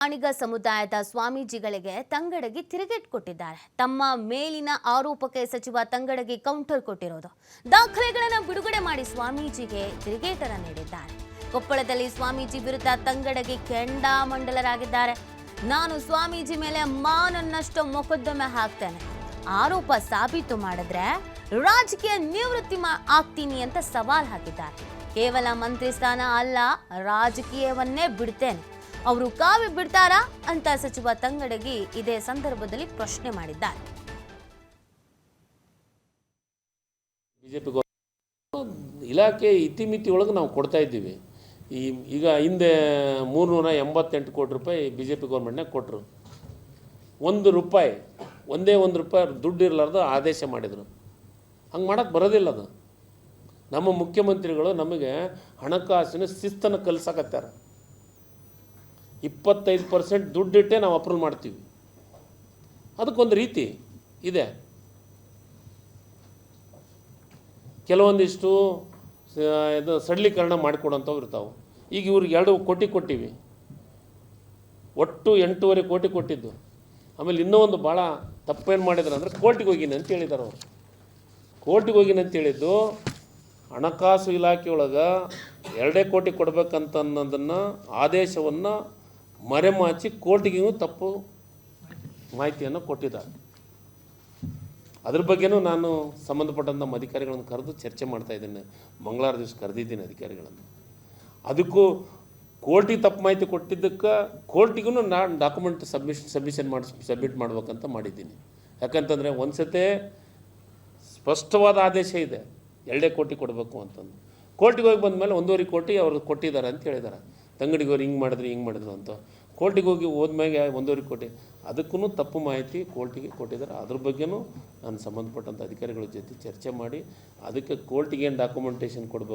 ಪ್ರಾಣಿಗ ಸಮುದಾಯದ ಸ್ವಾಮೀಜಿಗಳಿಗೆ ತಂಗಡಗಿ ತಿರುಗೇಟ್ ಕೊಟ್ಟಿದ್ದಾರೆ ತಮ್ಮ ಮೇಲಿನ ಆರೋಪಕ್ಕೆ ಸಚಿವ ತಂಗಡಗಿ ಕೌಂಟರ್ ಕೊಟ್ಟಿರೋದು. ದಾಖಲೆಗಳನ್ನು ಬಿಡುಗಡೆ ಮಾಡಿ ಸ್ವಾಮೀಜಿಗೆ ತಿರುಗೇಟರ ನೀಡಿದ್ದಾರೆ. ಕೊಪ್ಪಳದಲ್ಲಿ ಸ್ವಾಮೀಜಿ ವಿರುದ್ಧ ತಂಗಡಗಿ ಕೆಂಡಾಮಂಡಲರಾಗಿದ್ದಾರೆ ನಾನು ಸ್ವಾಮೀಜಿ ಮೇಲೆ ಮಾನನ್ನಷ್ಟು ಮೊಕದ್ದಮೆ ಹಾಕ್ತೇನೆ. ಆರೋಪ ಸಾಬೀತು ಮಾಡಿದ್ರೆ ರಾಜಕೀಯ ನಿವೃತ್ತಿ ಆಗ್ತೀನಿ ಅಂತ ಸವಾಲ್ ಹಾಕಿದ್ದಾರೆ. ಕೇವಲ ಮಂತ್ರಿ ಸ್ಥಾನ ಅಲ್ಲ, ರಾಜಕೀಯವನ್ನೇ ಬಿಡ್ತೇನೆ. ಅವರು ಕಾವಿ ಬಿಡ್ತಾರಾ ಅಂತ ಸಚಿವ ತಂಗಡಗಿ ಇದೇ ಸಂದರ್ಭದಲ್ಲಿ ಪ್ರಶ್ನೆ ಮಾಡಿದ್ದಾರೆ. ಬಿಜೆಪಿ ಇಲಾಖೆ ಇತಿಮಿತಿ ಒಳಗೆ ನಾವು ಕೊಡ್ತಾ ಇದ್ದೀವಿ. ಈ ಈಗ ಹಿಂದೆ ಮೂರ್ನೂರ ಎಂಬತ್ತೆಂಟು ಕೋಟಿ ರೂಪಾಯಿ ಬಿ ಜೆ ಪಿ ಗೌರ್ಮೆಂಟ್ನಾಗ ಕೊಟ್ಟರು ಒಂದು ರೂಪಾಯಿ, ಒಂದೇ ಒಂದು ರೂಪಾಯಿ ದುಡ್ಡು ಇರಲಾರ್ದು ಆದೇಶ ಮಾಡಿದರು. ಹಂಗೆ ಮಾಡೋಕ್ಕೆ ಬರೋದಿಲ್ಲ ಅದು. ನಮ್ಮ ಮುಖ್ಯಮಂತ್ರಿಗಳು ನಮಗೆ ಹಣಕಾಸಿನ ಶಿಸ್ತನ್ನು ಕಲಿಸಕತ್ತಾರ. ಇಪ್ಪತ್ತೈದು ಪರ್ಸೆಂಟ್ ದುಡ್ಡಿಟ್ಟೇ ನಾವು ಅಪ್ರೂವ್ ಮಾಡ್ತೀವಿ. ಅದಕ್ಕೊಂದು ರೀತಿ ಇದೆ. ಕೆಲವೊಂದಿಷ್ಟು ಇದು ಸಡಲೀಕರಣ ಮಾಡಿಕೊಡೋಂಥವು ಇರ್ತಾವೆ. ಈಗ ಇವ್ರಿಗೆ ಎರಡು ಕೋಟಿ ಕೊಟ್ಟಿವಿ. ಒಟ್ಟು ಎಂಟೂವರೆ ಕೋಟಿ ಕೊಟ್ಟಿದ್ದು. ಆಮೇಲೆ ಇನ್ನೂ ಒಂದು ಭಾಳ ತಪ್ಪೇನು ಮಾಡಿದ್ರು ಅಂದರೆ ಕೋರ್ಟಿಗೆ ಹೋಗಿನಿ ಅಂತ ಹೇಳಿದ್ದಾರೆ ಅವರು. ಕೋರ್ಟಿಗೆ ಹೋಗಿನಿ ಅಂತ ಹೇಳಿದ್ದು ಹಣಕಾಸು ಇಲಾಖೆಯೊಳಗೆ ಎರಡೇ ಕೋಟಿ ಕೊಡಬೇಕಂತನ್ನೋದನ್ನು ಆದೇಶವನ್ನು ಮರೆಮಾಚಿ ಕೋರ್ಟ್ಗೂ ತಪ್ಪು ಮಾಹಿತಿಯನ್ನು ಕೊಟ್ಟಿದ್ದಾರೆ. ಅದ್ರ ಬಗ್ಗೆನೂ ನಾನು ಸಂಬಂಧಪಟ್ಟಂಥ ಅಧಿಕಾರಿಗಳನ್ನು ಕರೆದು ಚರ್ಚೆ ಮಾಡ್ತಾ ಇದ್ದೇನೆ. ಮಂಗಳವಾರ ದಿವಸ ಕರೆದಿದ್ದೀನಿ ಅಧಿಕಾರಿಗಳನ್ನು. ಅದಕ್ಕೂ ಕೋರ್ಟಿಗೆ ತಪ್ಪು ಮಾಹಿತಿ ಕೊಟ್ಟಿದ್ದಕ್ಕೆ ಕೋರ್ಟಿಗೂ ನಾನು ಡಾಕ್ಯುಮೆಂಟ್ ಸಬ್ಮಿಷನ್ ಸಬ್ಮಿಷನ್ ಮಾಡಿ, ಸಬ್ಮಿಟ್ ಮಾಡ್ಬೇಕಂತ ಮಾಡಿದ್ದೀನಿ. ಯಾಕಂತಂದರೆ ಒಂದು ಸತೆ ಸ್ಪಷ್ಟವಾದ ಆದೇಶ ಇದೆ. ಎರಡೇ ಕೋಟಿ ಕೊಡಬೇಕು ಅಂತಂದು. ಕೋರ್ಟಿಗೆ ಹೋಗಿ ಬಂದ ಮೇಲೆ ಒಂದೂವರೆ ಕೋಟಿ ಅವರು ಕೊಟ್ಟಿದ್ದಾರೆ ಅಂತ ಹೇಳಿದ್ದಾರೆ. ತಂಗಡಿಗೆ ಅವ್ರು ಹಿಂಗೆ ಮಾಡಿದ್ರು ಹಿಂಗೆ ಮಾಡಿದ್ರು ಅಂತ. ಕೋರ್ಟಿಗೆ ಹೋಗಿ ಹೋದ್ಮ್ಯಾಗೆ ಒಂದೂವರೆ ಕೋಟಿ. ಅದಕ್ಕೂ ತಪ್ಪು ಮಾಹಿತಿ ಕೋರ್ಟಿಗೆ ಕೊಟ್ಟಿದ್ದಾರೆ. ಅದ್ರ ಬಗ್ಗೆಯೂ ನಾನು ಸಂಬಂಧಪಟ್ಟಂಥ ಅಧಿಕಾರಿಗಳ ಜೊತೆ ಚರ್ಚೆ ಮಾಡಿ, ಅದಕ್ಕೆ ಕೋರ್ಟಿಗೆ ಏನು ಡಾಕ್ಯುಮೆಂಟೇಷನ್ ಕೊಡಬೇಕು?